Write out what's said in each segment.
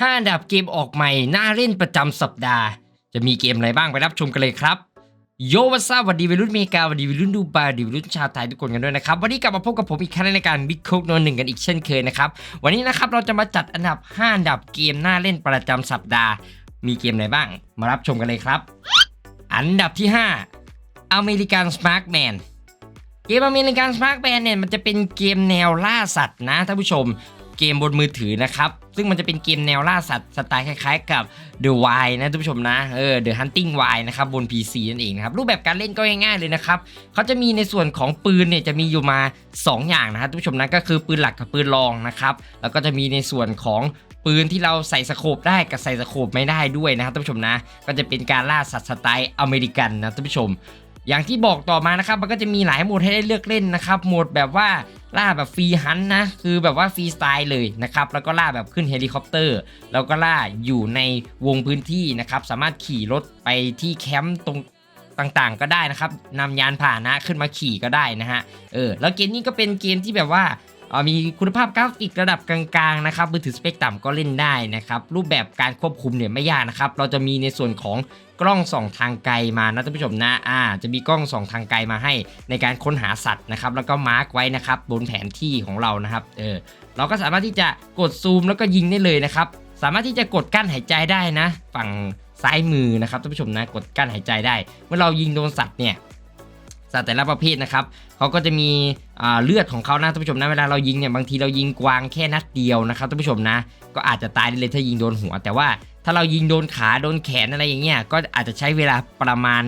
5 อันดับเกมออกใหม่น่าเล่นประจำสัปดาห์ จะมีเกมอะไรบ้างไปรับชมกันเลยครับ โยวัสวัสดีวัยรุ่นเมกาสวัสดีวัยรุ่นดูไบสวัสดีวัยรุ่นชาวไทยทุกคนกันด้วยนะครับ วันนี้กลับมาพบกับผมอีกครั้งในการบิ๊กคุกโนหนึ่งกันอีกเช่นเคยนะครับ วันนี้นะครับเราจะมาจัดอันดับ 5 อันดับเกมน่าเล่นประจำสัปดาห์ มีเกมอะไรบ้าง มารับชมกันเลยครับ อันดับที่ 5 อเมริกันสมาร์ทแมนเกมอเมริกันสมาร์ทแมนเนี่ยมันจะเป็นเกมแนวล่าสัตว์นะท่านผู้ชม เกมบนมือถือนะครับ ซึ่งมันจะเป็นเกมแนวล่าสัตว์สไตล์คล้ายๆกับ The Wild นะท่านผู้ชมนะเออ The Hunting Wild นะครับบน PC นั่นเองนะครับรูปแบบการเล่นก็ง่ายๆเลยนะครับเขาจะมีในส่วนของปืนเนี่ยจะมีอยู่มา 2 อย่างนะครับท่านผู้ชมนะก็คือปืนหลักกับปืนรองนะครับแล้วก็จะมีในส่วนของปืนที่เราใส่สโคปได้กับใส่สโคปไม่ได้ด้วยนะครับท่านผู้ชมนะ ก็จะเป็นการล่าสัตว์สไตล์อเมริกันนะท่านผู้ชม อย่างที่บอกต่อมานะครับ มันก็จะมีหลายโหมดให้ได้เลือกเล่นนะครับ โหมดแบบว่าล่าแบบฟรีฮันนะ คือแบบว่าฟรีสไตล์เลยนะครับ แล้วก็ล่าแบบขึ้นเฮลิคอปเตอร์ แล้วก็ล่าอยู่ในวงพื้นที่นะครับ สามารถขี่รถไปที่แคมป์ตรงต่างๆ ก็ได้นะครับนำยานพาหนะขึ้นมาขี่ก็ได้นะฮะ เออ แล้วเกมนี้ก็เป็นเกมที่แบบว่า มีคุณภาพกราฟิกระดับกลางๆนะครับมือถือสเปคต่ำก็เล่นได้นะครับรูปแบบการควบคุมเนี่ยไม่ยากนะครับเราจะมีในส่วนของกล้องส่องทางไกลมานะท่านผู้ชมนะอ่าจะมีกล้องส่องทางไกลมาให้ในการค้นหาสัตว์นะครับแล้วก็มาร์กไว้นะครับบนแผนที่ของเรานะครับเออเราก็สามารถที่จะกดซูมแล้วก็ยิงได้เลยนะครับสามารถที่จะกดกั้นหายใจได้นะ ฝั่งซ้ายมือนะครับท่านผู้ชมนะกดกั้นหายใจได้ เมื่อเรายิงโดนสัตว์เนี่ย สัตว์แต่ละประเภทนะครับเขาก็จะมีเลือดของเขานะท่านผู้ชมนะเวลาเรายิงเนี่ยบางทีเรายิงกวางแค่นัดเดียวนะครับท่านผู้ชมนะ ก็อาจจะตายได้เลยถ้ายิงโดนหัว แต่ว่าถ้าเรายิงโดนขาโดนแขนอะไรอย่างเงี้ยก็อาจจะใช้เวลาประมาณ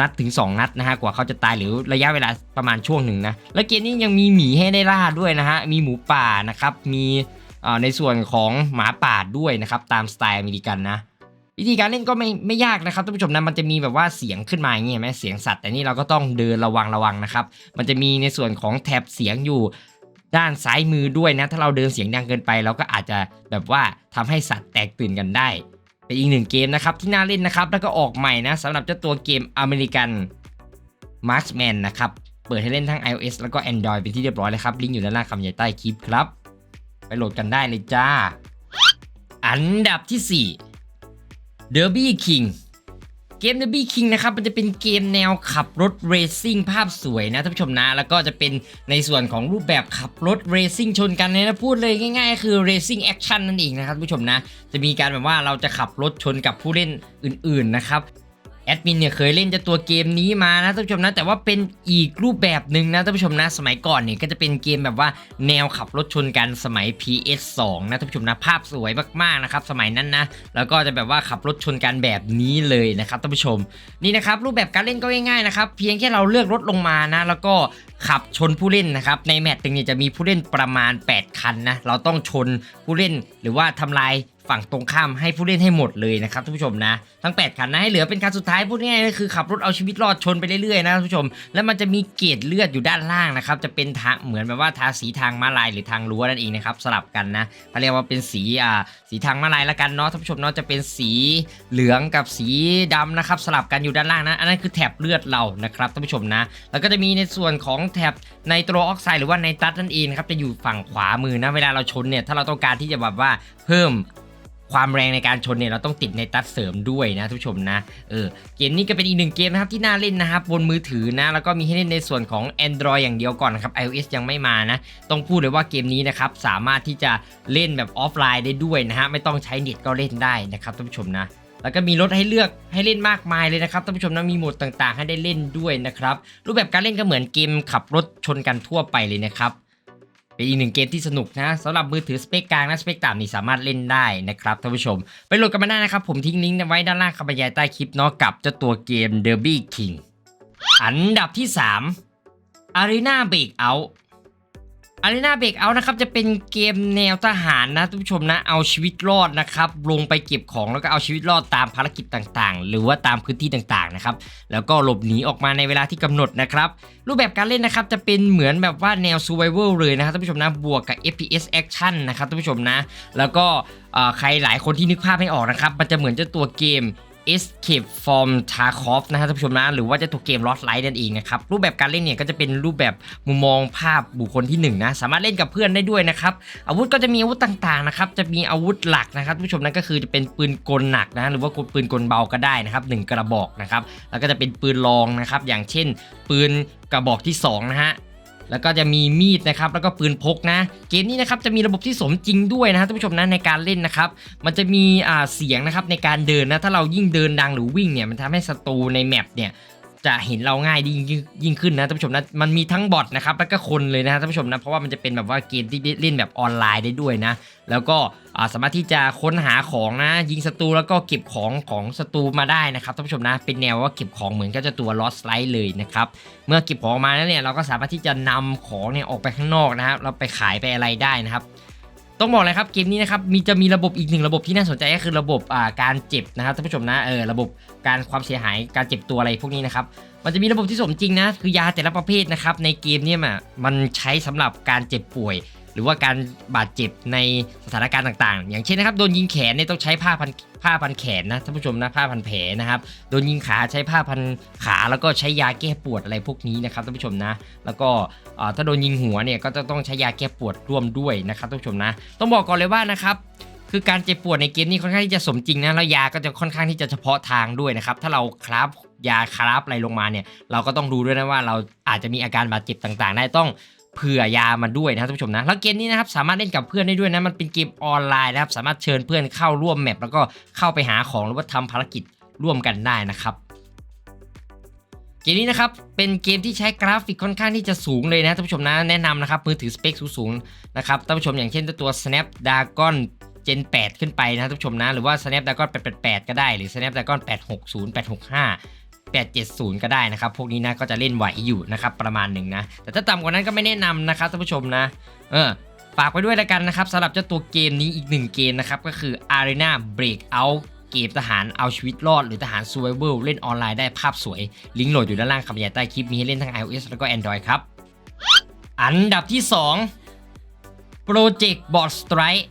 นัดถึง 2 นัดนะฮะกว่าเขาจะตายหรือระยะเวลาประมาณช่วงหนึ่งนะแล้วเกมนี้ยังมีหมีให้ได้ล่าด้วยนะฮะมีหมูป่านะครับมีในส่วนของหมาป่าด้วยนะครับตามสไตล์อเมริกันนะ วิธีการเล่นก็ไม่ไม่ยากนะครับท่านผู้ชมนะมันจะมีแบบว่าเสียงขึ้นมาอย่างเงี้ยไหมเสียงสัตว์แต่นี่เราก็ต้องเดินระวังระวังนะครับ มันจะมีในส่วนของแถบเสียงอยู่ด้านซ้ายมือด้วยนะ ถ้าเราเดินเสียงดังเกินไป เราก็อาจจะแบบว่าทำให้สัตว์แตกตื่นกันได้เป็นอีกหนึ่งเกมนะครับที่น่าเล่นนะครับ แล้วก็ออกใหม่นะสำหรับเจ้าตัวเกมอเมริกัน Marksman นะครับเปิดให้เล่นทั้ง iOS แล้วก็ Android เป็นที่เรียบร้อยแล้วครับลิงก์อยู่ด้านล่างคำใหญ่ใต้คลิปครับ ไปโหลดกันได้เลยจ้า อันดับที่ 4 เดอร์บี้คิงเกมเดอร์บี้คิงนะครับมันจะเป็นเกมแนวขับรถเรซิ่งภาพสวยนะท่านผู้ชมนะ แล้วก็จะเป็นในส่วนของรูปแบบขับรถเรซิ่งชนกันนะพูดเลยง่ายๆ คือเรซิ่งแอคชั่นนั่นเองนะครับท่านผู้ชมนะ จะมีการแบบว่าเราจะขับรถชนกับผู้เล่นอื่นๆนะครับ แอดมินเนี่ยเคยเล่นจะตัวเกมนี้มานะท่านผู้ชมนะแต่ว่าเป็นอีกรูปแบบหนึ่งนะท่านผู้ชมนะสมัยก่อนเนี่ยก็จะเป็นเกมแบบว่าแนวขับรถชนกันสมัย PS2 นะท่านผู้ชมนะภาพสวยมากๆนะครับสมัยนั้นนะแล้วก็จะแบบว่าขับรถชนกันแบบนี้เลยนะครับท่านผู้ชมนี่นะครับรูปแบบการเล่นก็ง่ายๆนะครับเพียงแค่เราเลือกรถลงมานะแล้วก็ขับชนผู้เล่นนะครับในแมตช์หนึงเนี่ยจะมีผู้เล่นประมาณ 8 คันนะเราต้องชนผู้เล่นหรือว่าทำลาย ฝั่งตรงข้ามให้ผู้เล่นให้หมดเลยนะครับท่านผู้ชมนะ ทั้ง 8 คันนะให้เหลือเป็นคันสุดท้ายพูดง่ายๆก็คือขับรถเอาชีวิตรอดชนไปเรื่อยๆนะท่านผู้ชม แล้วมันจะมีเกรดเลือดอยู่ด้านล่างนะครับจะเป็นทางเหมือนแบบว่าทาสีทางม้าลายหรือทางรั้วนั่นเองนะครับสลับกันนะเขาเรียกว่าเป็นสีอ่าสีทางม้าลายละกันเนาะท่านผู้ชมเนาะจะเป็นสีเหลืองกับสีดำนะครับสลับกันอยู่ด้านล่างนะอันนั้นคือแถบเลือดเรานะครับท่านผู้ชมนะแล้วก็จะมีในส่วนของแถบไนโตรออกไซด์หรือว่าไนตรัสนั่นเองนะครับจะอยู่ฝั่งขวามือนะเวลาเราชนเนี่ยถ้าเราต้องการที่จะแบบว่าเพิ่ม ความแรงในการชนเนี่ยเราต้องติดในตัดเสริมด้วยนะทุกชมนะเออเกมนี้ก็เป็นอีกหนึ่งเกมนะครับที่น่าเล่นนะครับบนมือถือนะแล้วก็มีให้เล่นในส่วนของ Android อย่างเดียวก่อนนะครับ iOS ยังไม่มานะต้องพูดเลยว่าเกมนี้นะครับสามารถที่จะเล่นแบบออฟไลน์ได้ด้วยนะฮะไม่ต้องใช้เน็ตก็เล่นได้นะครับท่านผู้ชมนะแล้วก็มีรถให้เลือกให้เล่นมากมายเลยนะครับท่านผู้ชมนะมีโหมดต่างๆ ให้ได้เล่นด้วยนะครับรูปแบบการเล่นก็เหมือนเกมขับรถชนกันทั่วไปเลยนะครับ เป็นอีกหนึ่งเกมที่สนุกนะสำหรับมือถือสเปคกลางและสเปคต่ำนี่สามารถเล่นได้นะครับท่านผู้ชม ไปโหลดกันมาได้นะครับ ผมทิ้งลิงก์ไว้ด้านล่างคำบรรยายใต้คลิปเนาะกับเจ้าตัวเกม Derby King อันดับที่ 3 Arena Breakout Arena Breakout นะครับจะเป็นเกมแนวทหารนะท่านผู้ชมนะเอาชีวิตรอดนะครับลงไปเก็บของแล้วก็เอาชีวิตรอดตามภารกิจต่างๆ หรือว่าตามพื้นที่ต่างๆนะครับแล้วก็หลบหนีออกมาในเวลาที่กำหนดนะครับรูปแบบการเล่นนะครับจะเป็นเหมือนแบบว่าแนว survival เลยนะครับท่านผู้ชมนะบวกกับ FPS action นะครับท่านผู้ชมนะ แล้วก็ใครหลายคนที่นึกภาพไม่ออกนะครับมันจะเหมือนจ้าตัวเกม Escape from Tarkov นะฮะท่านผู้ชมนะหรือว่าจะตัวเกม Lost Light นั่นเองนะครับรูปแบบการเล่นเนี่ยก็จะเป็นรูปแบบมุมมองภาพบุคคลที่หนึ่งนะสามารถเล่นกับเพื่อนได้ด้วยนะครับอาวุธก็จะมีอาวุธต่างๆนะครับจะมีอาวุธหลักนะครับท่านผู้ชมนั่นก็คือจะเป็นปืนกลหนักนะหรือว่าปืนกลเบาก็ได้นะครับหนึ่งกระบอกนะครับแล้วก็จะเป็นปืนรองนะครับอย่างเช่น ปืนกระบอกที่สองนะฮะ แล้วก็จะมีมีดนะครับแล้วก็ปืนพกนะ เกมนี้นะครับจะมีระบบที่สมจริงด้วยนะท่านผู้ชมนะในการเล่นนะครับมันจะมีอ่าเสียงนะครับในการเดินนะถ้าเรายิ่งเดินดังหรือวิ่งเนี่ยมันทำให้ศัตรูในแมปเนี่ยจะเห็นเราง่ายยิ่งยิ่งขึ้นนะท่านผู้ชมนะมันมีทั้งบอทนะครับแล้วก็คนเลยนะท่านผู้ชมนะเพราะว่ามันจะเป็นแบบว่าเกมที่เล่นแบบออนไลน์ได้ด้วยนะ แล้วก็ สามารถที่จะค้นหาของนะ ยิงศัตรูแล้วก็เก็บของของศัตรูมาได้นะครับท่านผู้ชมนะเป็นแนวว่าเก็บของเหมือนกับจ้าตัว Lost Light เลยนะครับเมื่อเก็บของมาแล้วเนี่ยเราก็สามารถที่จะนำของเนี่ยออกไปข้างนอกนะครับเราไปขายไปอะไรได้นะครับต้องบอกเลยครับเกมนี้นะครับมีจะมีระบบอีกหนึ่งระบบที่น่าสนใจก็คือระบบอ่าการเจ็บนะครับท่านผู้ชมนะเออระบบการความเสียหายการเจ็บตัวอะไรพวกนี้นะครับมันจะมีระบบที่สมจริงนะคือยาแต่ละประเภทนะครับในเกมเนี่ยมันใช้สำหรับการเจ็บป่วย รือว่าการบาดเจ็บในสถานการณ์ต่างๆ อย่างเช่นนะครับโดนยิงแขนเนี่ยต้องใช้ผ้าพันผ้าพันแขนนะท่านผู้ชมนะผ้าพันแผลนะครับโดนยิงขาใช้ผ้าพันขาแล้วก็ใช้ยาแก้ปวดอะไรพวกนี้นะครับท่านผู้ชมนะแล้วก็ถ้าโดนยิงหัวเนี่ยก็จะต้องใช้ยาแก้ปวดร่วมด้วยนะครับท่านผู้ชมนะต้องบอกก่อนเลยว่านะครับคือการเจ็บปวดในเกมนี้ค่อนข้างที่จะสมจริงนะแล้วยาก็จะค่อนข้างที่จะเฉพาะทางด้วยนะครับถ้าเราคราฟยาคราฟอะไรลงมาเนี่ยเราก็ต้องดูด้วยนะว่าเราอาจจะมีอาการบาดเจ็บต่างๆ ได้ต้อง เผื่อยามาด้วยนะครับท่านผู้ชมนะแล้วเกมนี้นะครับสามารถเล่นกับเพื่อนได้ด้วยนะมันเป็นเกมออนไลน์นะครับสามารถเชิญเพื่อนเข้าร่วมแมปแล้วก็เข้าไปหาของหรือว่าทำภารกิจร่วมกันได้นะครับเกมนี้นะครับเป็นเกมที่ใช้กราฟิกค่อนข้างที่จะสูงเลยนะท่านผู้ชมนะแนะนำนะครับมือถือสเปคสูงๆนะครับท่านผู้ชมอย่างเช่นตัว Snapdragon Gen 8 ขึ้นไปนะท่านผู้ชมนะหรือว่า Snapdragon 888 ก็ได้หรือ Snapdragon 860 865 870 ก็ได้นะครับ พวกนี้นะก็จะเล่นไหวอยู่นะครับประมาณหนึ่งนะ แต่ถ้าต่ำกว่านั้นก็ไม่แนะนำนะครับท่านผู้ชมนะ เออฝากไว้ด้วยแล้วกันนะครับสำหรับเจ้าตัวเกมนี้อีกหนึ่งเกมนะครับ ก็คือ Arena Breakout เกมทหารเอาชีวิตรอดหรือทหาร Survival เล่นออนไลน์ได้ภาพสวย ลิงก์โหลดอยู่ด้านล่างคำบรรยายใต้คลิปมีให้เล่นทั้ง iOS แล้วก็ Android ครับ อันดับที่ 2 Project Bot Strike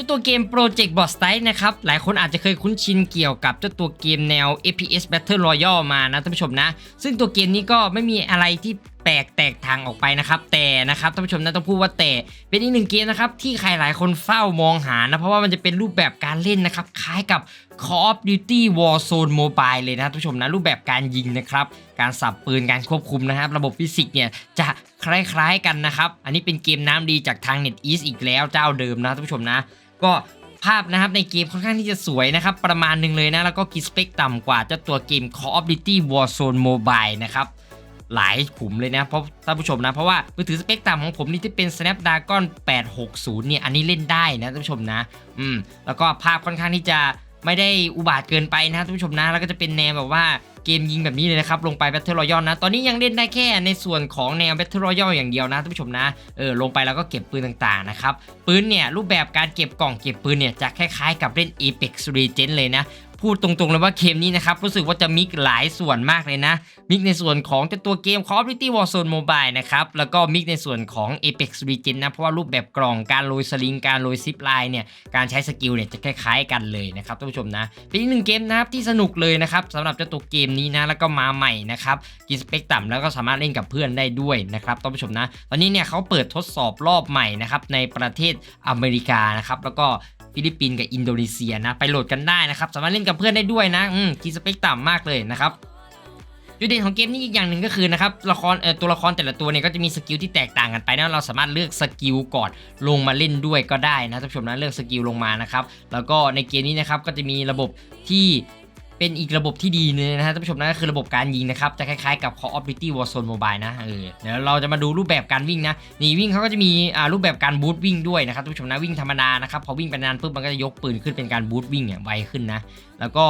จ้าตัวเกม Project Bot Strike นะครับ หลายคนอาจจะเคยคุ้นชินเกี่ยวกับเจ้าตัวเกมแนว FPS Battle Royale มานะท่านผู้ชมนะ ซึ่งตัวเกมนี้ก็ไม่มีอะไรที่แปลกแตกทางออกไปนะครับแต่นะครับท่านผู้ชมนะต้องพูดว่าแต่เป็นอีกหนึ่งเกมนะครับที่ใครหลายคนเฝ้ามองหานะเพราะว่ามันจะเป็นรูปแบบการเล่นนะครับคล้ายกับ Call of Duty Warzone Mobile เลยนะท่านผู้ชมนะรูปแบบการยิงนะครับการสับปืนการควบคุมนะครับ ระบบฟิสิกส์เนี่ยจะคล้ายๆกันนะครับอันนี้เป็นเกมน้ำดีจากทาง NetEase อีกแล้วเจ้าเดิมนะท่านผู้ชมนะ ก็ภาพนะครับในเกมค่อนข้างที่จะสวยนะครับ ประมาณหนึ่งเลยนะ แล้วก็กิสเปคต่ำกว่าเจ้าตัวเกม Call of Duty Warzone Mobile นะครับหลายขุมเลยนะเพราะท่านผู้ชมนะ เพราะว่ามือถือสเปคต่ำของผมนี่ที่เป็น Snapdragon 860 เนี่ย อันนี้เล่นได้นะท่านผู้ชมนะ อืม แล้วก็ภาพค่อนข้างที่จะไม่ได้อุบาทเกินไปนะท่านผู้ชมนะ แล้วก็จะเป็นแนวแบบว่า เกมยิงแบบนี้เลยนะครับลงไป Battle Royale นะ ตอนนี้ยังเล่นได้แค่ในส่วนของแนว Battle Royale อย่างเดียวนะท่านผู้ชมนะเออลงไปแล้วก็เก็บปืนต่างๆนะครับปืนเนี่ยรูปแบบการเก็บกล่องเก็บปืนเนี่ยจะคล้ายๆ กับเล่น Apex Legends เลยนะ พูดตรงๆเลยว่าเกมนี้นะครับ รู้สึกว่าจะมิกหลายส่วนมากเลยนะ มิกในส่วนของเจ้าตัวเกม Call of Duty Warzone Mobile นะครับ แล้วก็มิกในส่วนของ Apex Legends นะ เพราะว่ารูปแบบกล่องการโรยสลิง การโรยซิปไลน์เนี่ย การใช้สกิลเนี่ยจะคล้ายๆกันเลยนะครับท่านผู้ชมนะ เป็นอีกหนึ่งเกมนะครับที่สนุกเลยนะครับสำหรับเจ้าตัวเกมนี้นะ แล้วก็มาใหม่นะครับ กินสเปกต่ำแล้วก็สามารถเล่นกับเพื่อนได้ด้วยนะครับท่านผู้ชมนะ ตอนนี้เนี่ยเขาเปิดทดสอบรอบใหม่นะครับในประเทศอเมริกานะครับ แล้วก็ ฟิลิปปินส์กับอินโดนีเซียนะ ไปโหลดกันได้นะครับ สามารถเล่นกับเพื่อนได้ด้วยนะ อืมกีสเปคต่ำมากเลยนะครับจุดเด่นของเกมนี้อีกอย่างหนึ่งก็คือนะครับละครเอ่อตัวละครแต่ละตัวเนี่ยก็จะมีสกิลที่แตกต่างกันไปนะเราสามารถเลือกสกิลก่อนลงมาเล่นด้วยก็ได้นะท่านผู้ชมนะเลือกสกิลลงมานะครับแล้วก็ในเกมนี้นะครับก็จะมีระบบที่ เป็นอีกระบบที่ดีเลยนะฮะท่านผู้ชมนะก็คือระบบการยิงนะครับ จะคล้ายๆกับ Call of Duty Warzone Mobile นะเออเดี๋ยวเราจะมาดูรูปแบบการวิ่งนะนี่วิ่งเขาก็จะมีอ่ารูปแบบการบูทวิ่งด้วยนะครับท่านผู้ชมนะวิ่งธรรมดานะครับพอวิ่งไปนานปุ๊บมันก็จะยกปืนขึ้นเป็นการบูทวิ่งเนี่ยไวขึ้นนะแล้วก็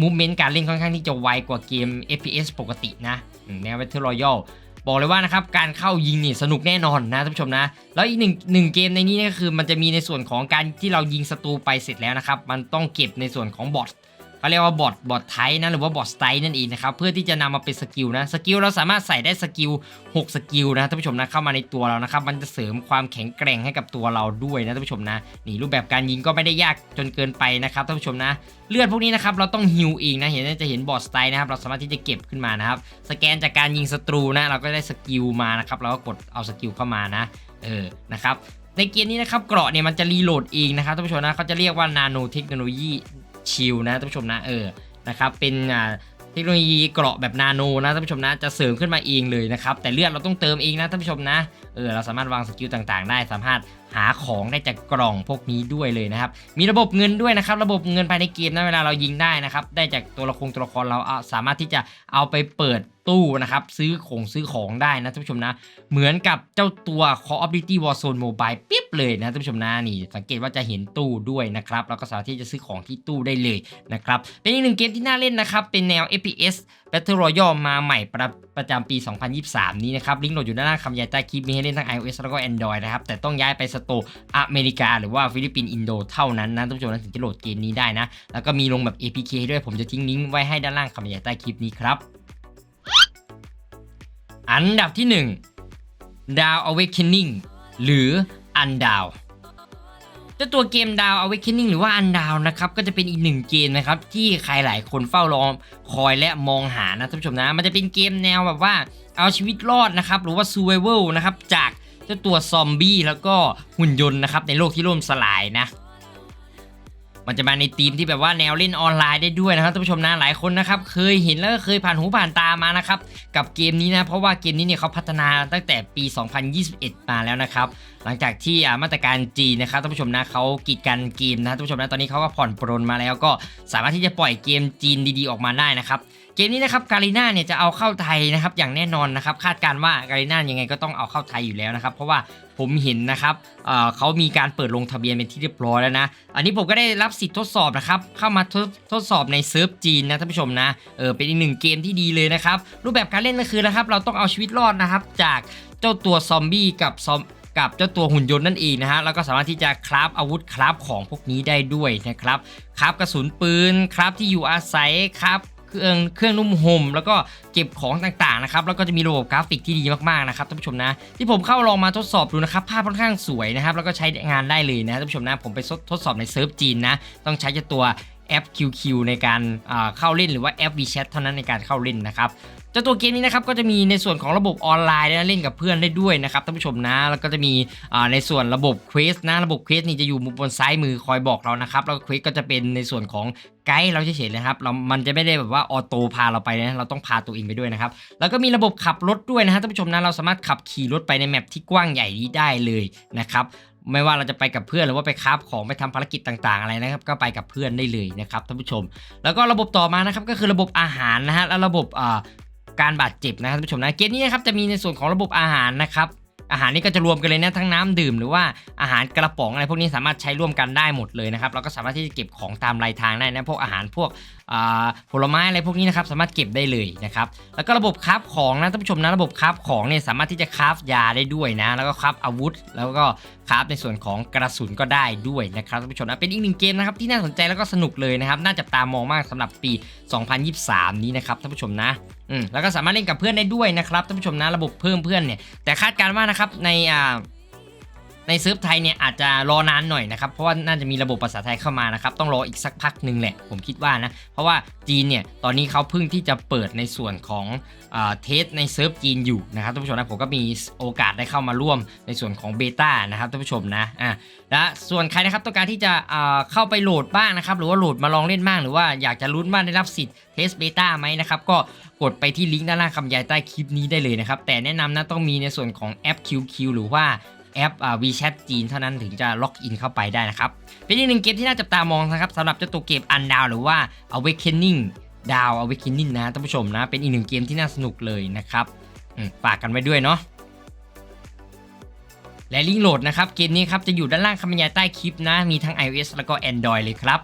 มูฟเมนต์การเล่นค่อนข้างที่จะไวกว่าเกม FPS ปกตินะแนว Battle Royale บอกเลยว่านะครับการเข้ายิงนี่สนุกแน่นอนนะท่านผู้ชมนะ แล้วอีกหนึ่งหนึ่งเกมในนี้ก็คือมันจะมีในส่วนของการที่เรายิงศัตรูไปเสร็จแล้วนะครับ มันต้องเก็บในส่วนของบอท เขาเรียกว่าบอทบอทไทนะหรือว่าบอทสไตนั่นเองนะครับเพื่อที่จะนำมาเป็นสกิลนะสกิลเราสามารถใส่ได้สกิล6สกิลนะท่านผู้ชมนะเข้ามาในตัวเรานะครับมันจะเสริมความแข็งแกร่งให้กับตัวเราด้วยนะท่านผู้ชมนะนี่รูปแบบการยิงก็ไม่ได้ยากจนเกินไปนะครับท่านผู้ชมนะเลือดพวกนี้นะครับเราต้องฮิวเองนะเห็นจะเห็นบอทสไตล์นะครับเราสามารถที่จะเก็บขึ้นมานะครับสแกนจากการยิงศัตรูนะเราก็ได้สกิลมานะครับเราก็กดเอาสกิลเข้ามานะเออนะครับในเกมนี้นะครับเกราะเนี่ยมันจะรีโหลดเองนะครับท่านผู้ชมนะเขาจะเรียกว่านาโนเทคโนโลยี ชิลนะท่านผู้ชมนะเออนะครับเป็นอ่าเทคโนโลยีเกราะแบบนาโนนะท่านผู้ชมนะจะเสริมขึ้นมาเองเลยนะครับแต่เลือดเราต้องเติมเองนะท่านผู้ชมนะเออเราสามารถวางสกิลต่างๆ ได้สามารถหาของได้จากกล่องพวกนี้ด้วยเลยนะครับมีระบบเงินด้วยนะครับระบบเงินภายในเกมนะเวลาเรายิงได้นะครับได้จากตัวละครตัวละครเราเอาสามารถที่จะเอาไปเปิด ตู้นะครับ ซื้อของซื้อของได้นะท่านผู้ชมนะ เหมือนกับเจ้าตัว Call of Duty Warzone Mobile ปิ๊บเลยนะท่านผู้ชมนะนี่สังเกตว่าจะเห็นตู้ด้วยนะครับ แล้วก็สามารถที่จะซื้อของที่ตู้ได้เลยนะครับ เป็นอีกหนึ่งเกมที่น่าเล่นนะครับ เป็นแนว FPS Battle Royale มาใหม่ประประจำปี 2023 นี้นะครับ ลิงก์โหลดอยู่ด้านล่างคำยายใต้คลิปมีให้เล่นทั้ง iOS แล้วก็ Android นะครับ แต่ต้องย้ายไปสโตร์อเมริกา หรือว่าฟิลิปปินส์อินโดเท่านั้นนะท่านผู้ชมนะถึงจะโหลดเกมนี้ได้นะ แล้วก็มีลงแบบ APK ด้วยผมจะทิ้งลิงก์ไว้ให้ด้านล่างคำยายใต้คลิปนี้ครับ อันดับที่ 1 Down Awakening หรือ Undown จ้าตัวเกมดาว Awakening หรือว่า Undown นะครับก็จะเป็นอีกหนึ่งเกมนะครับที่ใครหลายคนเฝ้ารอคอยและมองหานะท่านผู้ชมนะ มันจะเป็นเกมแนวแบบว่าเอาชีวิตรอดนะครับหรือว่า Survival นะครับจากเจ้าตัวซอมบี้แล้วก็หุ่นยนต์นะครับในโลกที่ล่มสลายนะ มันจะมาในธีมที่แบบว่าแนวเล่นออนไลน์ได้ด้วยนะครับท่านผู้ชมนะหลายคนนะครับเคยเห็นแล้วก็เคยผ่านหูผ่านตามานะครับกับเกมนี้นะเพราะว่าเกมนี้เนี่ยเขาพัฒนาตั้งแต่ปี 2021 มาแล้วนะครับหลังจากที่มาตรการจีนนะครับท่านผู้ชมนะเขากีดกันเกมนะท่านผู้ชมนะตอนนี้เขาก็ผ่อนปรนมาแล้วก็สามารถที่จะปล่อยเกมจีนดีๆออกมาได้นะครับ เกมนี้นะครับการีน่าเนี่ยจะเอาเข้าไทยนะครับอย่างแน่นอนนะครับคาดการว่าการีน่ายังไงก็ต้องเอาเข้าไทยอยู่แล้วนะครับเพราะว่าผมเห็นนะครับเเขามีการเปิดลงทะเบียนเป็นที่เรียบร้อยแล้วนะ อันนี้ผมก็ได้รับสิทธิ์ทดสอบนะครับเข้ามาทดทดสอบในเซิร์ฟจีนนะท่านผู้ชมนะเออเป็นอีกหนึ่งเกมที่ดีเลยนะครับรูปแบบการเล่นก็คือนะครับเราต้องเอาชีวิตรอดนะครับจากเจ้าตัวซอมบี้กับซอมกับเจ้าตัวหุ่นยนต์นั่นเองนะฮะแล้วก็สามารถที่จะคราฟอาวุธคราฟของพวกนี้ได้ด้วยนะครับคราฟกระสุนปืนคราฟที่อยู่อาศัยคราฟ เครื่องเครื่องนุ่มห่มแล้วก็เก็บของต่างๆนะครับแล้วก็จะมีระบบกราฟิกที่ดีมากๆนะครับท่านผู้ชมนะ ที่ผมเข้าลองมาทดสอบดูนะครับภาพค่อนข้างสวยนะครับแล้วก็ใช้งานได้เลยนะท่านผู้ชมนะผมไปทดสอบในเซิร์ฟจีนนะต้องใช้เจ้าตัวแอป QQ ในการเข้าเล่นหรือว่าแอป WeChat เท่านั้นในการเข้าเล่นนะครับ จ้าตัวเกมนี้นะครับก็จะมีในส่วนของระบบออนไลน์นะเล่นกับเพื่อนได้ด้วยนะครับท่านผู้ชมนะ แล้วก็จะมีในส่วนระบบเควสนะระบบเควสนี่จะอยู่มุมบนซ้ายมือคอยบอกเรานะครับแล้วเควสก็จะเป็นในส่วนของไกด์เราเฉยๆนะครับเรา มันจะไม่ได้แบบว่าออโต้พาเราไปนะเราต้องพาตัวเองไปด้วยนะครับ แล้วก็มีระบบขับรถด้วยนะฮะท่านผู้ชมนะเราสามารถขับขี่รถไปในแมปที่กว้างใหญ่นี้ได้เลยนะครับไม่ว่าเราจะไปกับเพื่อนหรือว่าไปคาฟของไปทำภารกิจต่างๆอะไรนะครับ ก็ไปกับเพื่อนได้เลยนะครับท่านผู้ชม แล้วก็ระบบต่อมานะครับก็คือระบบอาหารนะฮะและระบบ การบาดเจ็บนะครับท่านผู้ชมนะเกมนี้นะครับจะมีในส่วนของระบบอาหารนะครับอาหารนี่ก็จะรวมกันเลยนะทั้งน้ำดื่มหรือว่าอาหารกระป๋องอะไรพวกนี้สามารถใช้ร่วมกันได้หมดเลยนะครับเราก็สามารถที่จะเก็บของตามรายทางได้นะพวกอาหารพวกผลไม้อะไรพวกนี้นะครับสามารถเก็บได้เลยนะครับแล้วก็ระบบคราฟของนะท่านผู้ชมนะระบบคราฟของเนี่ยสามารถที่จะคราฟยาได้ด้วยนะแล้วก็คราฟอาวุธ แล้วก็คราฟในส่วนของกระสุนก็ได้ด้วยนะครับท่านผู้ชมนะเป็นอีกหนึ่งเกมนะครับที่น่าสนใจแล้วก็สนุกเลยนะครับน่าจับตามองมากสำหรับปี 2023 นี้นะครับท่านผู้ชมนะ อืมแล้วก็สามารถเล่นกับเพื่อนได้ด้วยนะครับท่านผู้ชมนะระบบเพิ่มเพื่อนเนี่ยแต่คาดการณ์ว่านะครับในอ่าในเซิร์ฟไทยเนี่ยอาจจะรอนานหน่อยนะครับ เพราะว่าน่าจะมีระบบภาษาไทยเข้ามานะครับ ต้องรออีกสักพักหนึ่งแหละ ผมคิดว่านะ เพราะว่าจีนเนี่ย ตอนนี้เขาเพิ่งที่จะเปิดในส่วนของอเทสในเซิร์ฟจีนอยู่นะครับท่านผู้ชมนะผมก็มีโอกาสได้เข้ามาร่วมในส่วนของเบต้านะครับท่านผู้ชมนะอะและส่วนใครนะครับต้องการที่จะเข้าไปโหลดบ้างนะครับ หรือว่าโหลดมาลองเล่นบ้างหรือว่าอยากจะลุ้นว่างได้รับสิทธิ์เทสเบต้าไหมนะครับก็ กดไปที่ลิงก์ด้านล่างคำยายใต้คลิปนี้ได้เลยนะครับ แต่แนะนำนะต้องมีในส่วนของแอป QQ หรือว่าแอปอ่า WeChat จีนเท่านั้นถึงจะล็อกอินเข้าไปได้นะครับ เป็นอีกหนึ่งเกมที่น่าจับตามองนะครับสำหรับเจ้าตัวเกม Undown หรือว่า Awakening ดาว Awakening นะท่านผู้ชมนะ เป็นอีกหนึ่งเกมที่น่าสนุกเลยนะครับฝากกันไว้ด้วยเนาะและลิงก์โหลดนะครับ เกมนี้ครับจะอยู่ด้านล่างคำบรรยายใต้คลิปนะ มีทั้ง iOS แล้วก็ Android เลยครับ